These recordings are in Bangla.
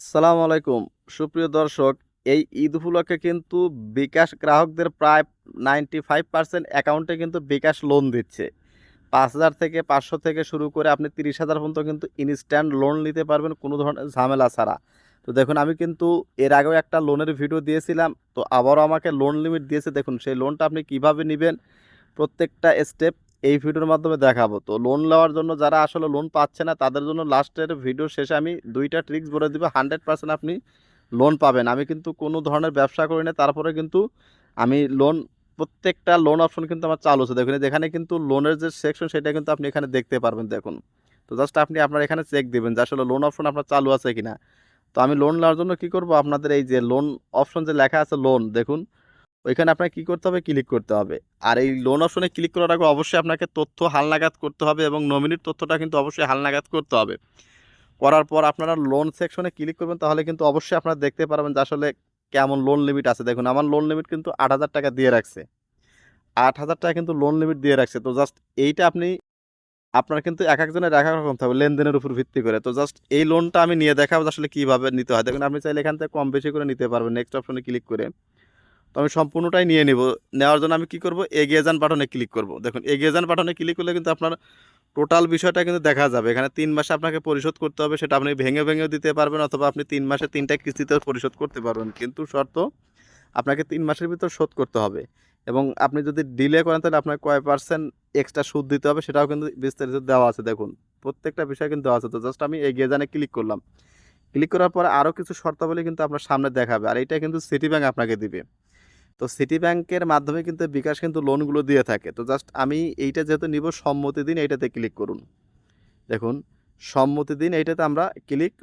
সালাম আলাইকুম। সুপ্রিয় দর্শক, এই ঈদ উপলক্ষে কিন্তু বিকাশ গ্রাহকদের প্রায় নাইনটি ফাইভ পার্সেন্ট অ্যাকাউন্টে কিন্তু বিকাশ লোন দিচ্ছে। পাঁচ হাজার থেকে পাঁচশো থেকে শুরু করে আপনি তিরিশ হাজার পর্যন্ত কিন্তু ইনস্ট্যান্ট লোন নিতে পারবেন, কোনো ধরনের ঝামেলা ছাড়া। তো দেখুন, আমি কিন্তু এর আগেও একটা লোনের ভিডিও দিয়েছিলাম, তো আবারও আমাকে লোন লিমিট দিয়েছে। দেখুন, সেই লোনটা আপনি কীভাবে নেবেন, প্রত্যেকটা স্টেপ এই ভিডিওর মাধ্যমে দেখাবো। তো লোন নেওয়ার জন্য যারা আসলে লোন পাচ্ছে না, তাদের জন্য লাস্টের ভিডিও শেষে আমি দুইটা ট্রিক্স বলে দিব হান্ড্রেড পার্সেন্ট আপনি লোন পাবেন। আমি কিন্তু কোনো ধরনের ব্যবসা করি না, তারপরে কিন্তু আমি লোন প্রত্যেকটা লোন অপশন কিন্তু আমার চালু আছে। দেখুন যেখানে কিন্তু লোনের যে সেকশন সেটা কিন্তু আপনি এখানে দেখতে পারবেন, দেখুন। তো জাস্ট আপনি আপনার এখানে চেক দিবেন যে আসলে লোন অপশন আপনার চালু আছে কিনা। তো আমি লোন নেওয়ার জন্য কি করব? আপনাদের এই যে লোন অপশন যে লেখা আছে লোন দেখুন ওইখানে আপনাকে কী করতে হবে? ক্লিক করতে হবে। আর এই লোন অপশনে ক্লিক করার আগে অবশ্যই আপনাকে তথ্য হালনাগাদ করতে হবে এবং নমিনির তথ্যটা কিন্তু অবশ্যই হালনাগাদ করতে হবে। করার পর আপনারা লোন সেকশনে ক্লিক করবেন, তাহলে কিন্তু অবশ্যই আপনারা দেখতে পারবেন যে আসলে কেমন লোন লিমিট আছে। দেখুন, আমার লোন লিমিট কিন্তু আট হাজার টাকা দিয়ে রাখছে। আট হাজার টাকা কিন্তু লোন লিমিট দিয়ে রাখছে। তো জাস্ট এইটা আপনি, আপনার কিন্তু এক একজনের এক এক রকম থাকবে লেনদেনের উপর ভিত্তি করে। তো জাস্ট এই লোনটা আমি নিয়ে দেখাবো আসলে কীভাবে নিতে হয়। দেখুন, আপনি চাইলে এখান থেকে কম বেশি করে নিতে পারবেন। নেক্সট অপশনে ক্লিক করে। আমি সম্পূর্ণটাই নিয়ে নিব। নেওয়ার জন্য আমি কি করব? এগিয়ে যান বাটনে ক্লিক করব। দেখুন, এগিয়ে যান বাটনে ক্লিক করলে কিন্তু আপনার টোটাল বিষয়টা কিন্তু দেখা যাবে। এখানে তিন মাসে আপনাকে পরিশোধ করতে হবে, সেটা আপনি ভেঙে ভেঙেও দিতে পারবেন অথবা আপনি তিন মাসে তিনটা কিস্তিতে পরিশোধ করতে পারবেন। কিন্তু শর্ত, আপনাকে তিন মাসের ভিতর শোধ করতে হবে এবং আপনি যদি ডিলে করেন তাহলে আপনার কয় পার্সেন্ট এক্সট্রা সুদ দিতে হবে সেটাও কিন্তু বিস্তারিত দেওয়া আছে। দেখুন, প্রত্যেকটা বিষয় কিন্তু দেওয়া আছে। তো জাস্ট আমি এগিয়ে জানে ক্লিক করলাম। ক্লিক করার পরে আরও কিছু শর্তাবলী কিন্তু আপনার সামনে দেখাবে। আর এটা কিন্তু সিটি ব্যাঙ্ক আপনাকে দিবে। তো সিটি ব্যাংকের মাধ্যমে কিন্তু বিকাশ কিন্তু লোনগুলো দিয়ে থাকে। তো জাস্ট আমি এইটা যেহেতু নিব, সম্মতি দিন এইটাতে ক্লিক করুন। দেখুন, সম্মতি দিন এইটাতে আমরা ক্লিক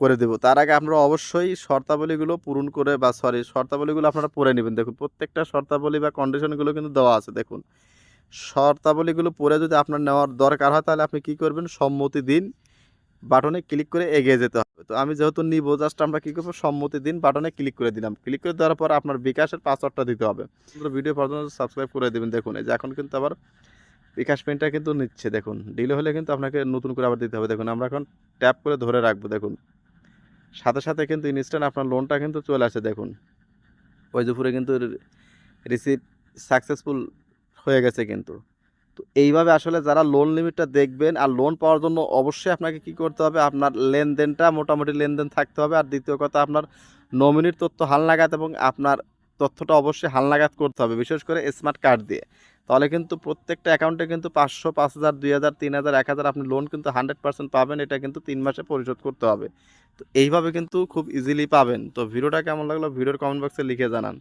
করে দেব। তার আগে আমরা অবশ্যই শর্তাবলীগুলো পূরণ করে বা সরি শর্তাবলীগুলো আপনারা পড়ে নেবেন। দেখুন, প্রত্যেকটা শর্তাবলী বা কন্ডিশনগুলো কিন্তু দেওয়া আছে। দেখুন, শর্তাবলীগুলো পড়ে যদি আপনার নেওয়ার দরকার হয়, তাহলে আপনি কি করবেন? সম্মতি দিন বাটনে ক্লিক করে এগিয়ে যেতে হবে। তো আমি যেহেতু নিব জাস্ট আমরা কী করব, সম্মতি দিন বাটনে ক্লিক করে দিলাম। ক্লিক করে দেওয়ার পর আপনার বিকাশের পাসওয়ার্ডটা দিতে হবে। ভিডিও পর্যন্ত সাবস্ক্রাইব করে দেবেন। দেখুন, এই যে এখন কিন্তু আবার বিকাশ পেনটা কিন্তু নিচ্ছে। দেখুন ডিলে হলে কিন্তু আপনাকে নতুন করে আবার দিতে হবে। দেখুন, আমরা এখন ট্যাপ করে ধরে রাখব। দেখুন, সাথে সাথে কিন্তু ইনস্ট্যান্ট আপনার লোনটা কিন্তু চলে আসে। দেখুন, ওই দুপুরে কিন্তু রিসিভ সাকসেসফুল হয়ে গেছে কিন্তু। তো এইভাবে আসলে যারা লোন লিমিটটা দেখবেন আর লোন পাওয়ার জন্য অবশ্যই আপনাকে কি করতে হবে? আপনার লেনদেনটা মোটামুটি লেনদেন থাকতে হবে। আর দ্বিতীয় কথা, আপনার নমিনির তথ্য হালনাগাদ এবং আপনার তথ্যটা অবশ্যই হালনাগাদ করতে হবে, বিশেষ করে স্মার্ট কার্ড দিয়ে। তাহলে কিন্তু প্রত্যেকটা অ্যাকাউন্টে কিন্তু পাঁচশো, পাঁচ হাজার, দুই হাজার, তিন হাজার, এক হাজার আপনি লোন কিন্তু হান্ড্রেড পার্সেন্ট পাবেন। এটা কিন্তু তিন মাসে পরিশোধ করতে হবে। তো এইভাবে কিন্তু খুব ইজিলি পাবেন। তো ভিডিওটা কেমন লাগল? ভিডিওর কমেন্ট বক্সে লিখে জানান।